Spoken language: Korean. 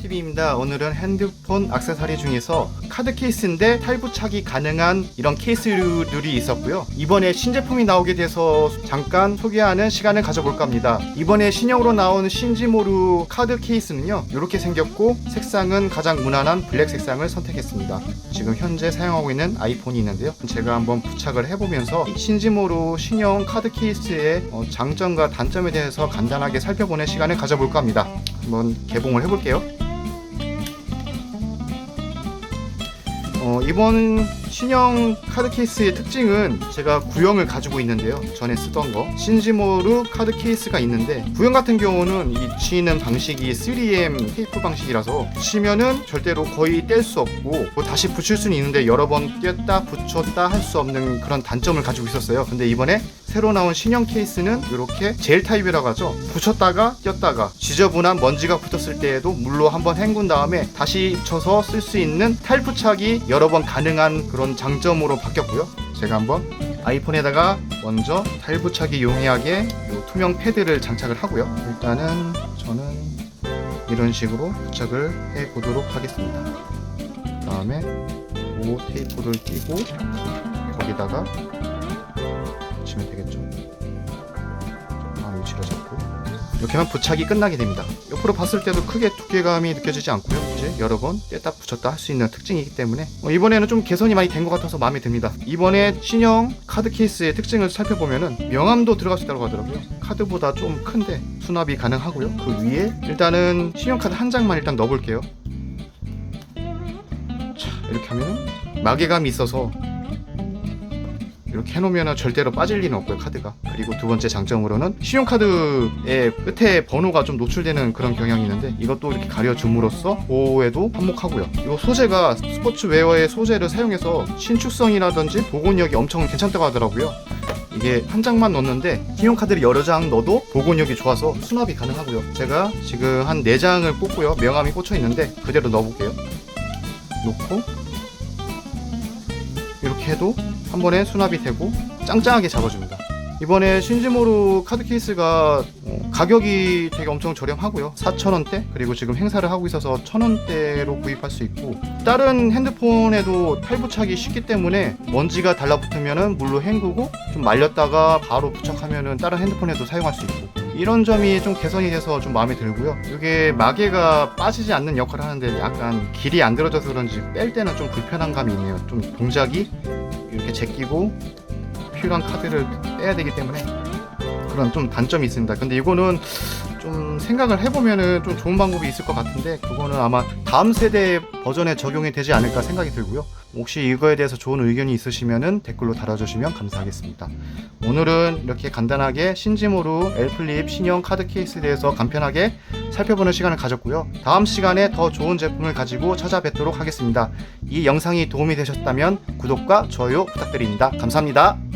TV입니다. 오늘은 핸드폰 액세서리 중에서 카드 케이스인데 탈부착이 가능한 이런 케이스들이 있었고요. 이번에 신제품이 나오게 돼서 잠깐 소개하는 시간을 가져볼까 합니다. 이번에 신형으로 나온 신지모루 카드 케이스는요. 이렇게 생겼고 색상은 가장 무난한 블랙 색상을 선택했습니다. 지금 현재 사용하고 있는 아이폰이 있는데요. 제가 한번 부착을 해보면서 이 신지모루 신형 카드 케이스의 어, 장점과 단점에 대해서 간단하게 살펴보는 시간을 가져볼까 합니다. 한번 개봉을 해볼게요. 어, 이번 신형 카드 케이스의 특징은 제가 구형을 가지고 있는데요. 전에 쓰던 거 신지모루 카드 케이스가 있는데 구형 같은 경우는 이 치는 방식이 3M 테이프 방식이라서 치면은 절대로 거의 뗄 수 없고 뭐 다시 붙일 수는 있는데 여러 번 뗐다 붙였다 할 수 없는 그런 단점을 가지고 있었어요. 근데 이번에 새로 나온 신형 케이스는 이렇게 젤 타입이라고 하죠. 붙였다가 뗐다가 지저분한 먼지가 붙었을 때에도 물로 한번 헹군 다음에 다시 쳐서 쓸 수 있는 탈부착이 여러 번 가능한 그런 장점으로 바뀌었고요. 제가 한번 아이폰에다가 먼저 탈부착이 용이하게 요 투명 패드를 장착을 하고요. 일단은 저는 이런 식으로 부착을 해 보도록 하겠습니다. 그 다음에 오 테이프를 끼고 거기다가 붙이면 되겠죠. 아, 위치를 잡고 이렇게 하면 부착이 끝나게 됩니다. 옆으로 봤을 때도 크게 두께감이 느껴지지 않고요. 이제 여러 번 뗐다 붙였다 할 수 있는 특징이기 때문에 어, 이번에는 좀 개선이 많이 된 것 같아서 마음에 듭니다. 이번에 신형 카드 케이스의 특징을 살펴보면은 명암도 들어갈 수 있다고 하더라고요. 카드보다 좀 큰데 수납이 가능하고요. 그 위에 일단은 신형 카드 한 장만 일단 넣어볼게요. 자, 이렇게 하면은 마개감이 있어서 이렇게 해놓으면 절대로 빠질 리는 없고요 카드가. 그리고 두 번째 장점으로는 신용카드의 끝에 번호가 좀 노출되는 그런 경향이 있는데 이것도 이렇게 가려줌으로써 보호에도 한몫하고요. 이 소재가 스포츠웨어의 소재를 사용해서 신축성이라든지 보건력이 엄청 괜찮다고 하더라고요. 이게 한 장만 넣는데 신용카드를 여러 장 넣어도 보건력이 좋아서 수납이 가능하고요. 제가 지금 한 4장을 꽂고요. 명암이 꽂혀 있는데 그대로 넣어볼게요. 놓고 이렇게 해도 한 번에 수납이 되고 짱짱하게 잡아줍니다. 이번에 신지모루 카드 케이스가 어, 가격이 되게 엄청 저렴하고요. 4,000원대 그리고 지금 행사를 하고 있어서 1,000원대로 구입할 수 있고 다른 핸드폰에도 탈부착이 쉽기 때문에 먼지가 달라붙으면 물로 헹구고 좀 말렸다가 바로 부착하면 다른 핸드폰에도 사용할 수 있고 이런 점이 좀 개선이 돼서 좀 마음에 들고요. 이게 마개가 빠지지 않는 역할을 하는데 약간 길이 안 들어져서 그런지 뺄 때는 좀 불편한 감이 있네요. 좀 동작이 이렇게 제끼고 필요한 카드를 빼야 되기 때문에 그런 좀 단점이 있습니다. 근데 이거는 좀 생각을 해보면은 좀 좋은 방법이 있을 것 같은데 그거는 아마 다음 세대 버전에 적용이 되지 않을까 생각이 들고요. 혹시 이거에 대해서 좋은 의견이 있으시면은 댓글로 달아주시면 감사하겠습니다. 오늘은 이렇게 간단하게 신지모루 엘플립 신형 카드 케이스에 대해서 간편하게 살펴보는 시간을 가졌고요. 다음 시간에 더 좋은 제품을 가지고 찾아뵙도록 하겠습니다. 이 영상이 도움이 되셨다면 구독과 좋아요 부탁드립니다. 감사합니다.